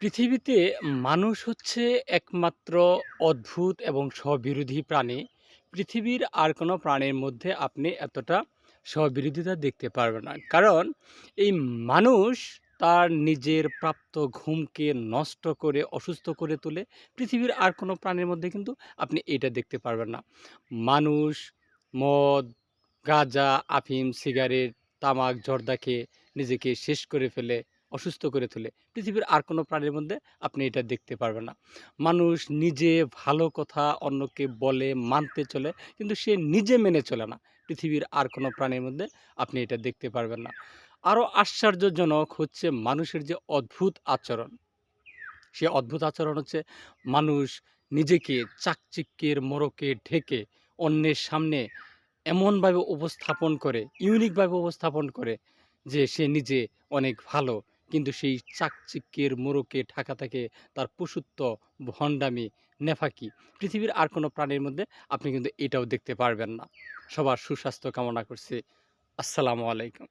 পৃথিবীতে মানুষ হচ্ছে একমাত্র অদ্ভুত এবং স্ববিরোধী প্রাণী। পৃথিবীর আর কোনো প্রাণীর মধ্যে আপনি এতটা স্ববিরোধিতা দেখতে পারবেন না। কারণ এই মানুষ তার নিজের প্রাপ্ত ঘুমকে নষ্ট করে অসুস্থ করে তোলে। পৃথিবীর আর কোনো প্রাণীর মধ্যে কিন্তু আপনি এটা দেখতে পারবেন না। মানুষ মদ, গাঁজা, আফিম, সিগারেট, তামাক, জর্দা খেয়ে নিজেকে শেষ করে ফেলে, অসুস্থ করে তোলে। পৃথিবীর আর কোনো প্রাণীর মধ্যে আপনি এটা দেখতে পারবেন না। মানুষ নিজে ভালো কথা অন্যকে বলে, মানতে চলে, কিন্তু সে নিজে মেনে চলে না। পৃথিবীর আর কোনো প্রাণীর মধ্যে আপনি এটা দেখতে পারবেন না। আরও আশ্চর্যজনক হচ্ছে মানুষের যে অদ্ভুত আচরণ। সে অদ্ভুত আচরণ হচ্ছে মানুষ নিজেকে চাকচিক্যের মোড়কে ঢেকে অন্যের সামনে এমনভাবে উপস্থাপন করে, ইউনিকভাবে উপস্থাপন করে যে সে নিজে অনেক ভালো। কিন্তু সেই চাকচিক্যের মোরকে ঢাকা থাকে তার পশুত্ব, ভণ্ডামি, নেফাকি। পৃথিবীর আর কোনো প্রাণীর মধ্যে আপনি কিন্তু এটাও দেখতে পারবেন না। সবার সুস্বাস্থ্য কামনা করছি। আসসালামু আলাইকুম।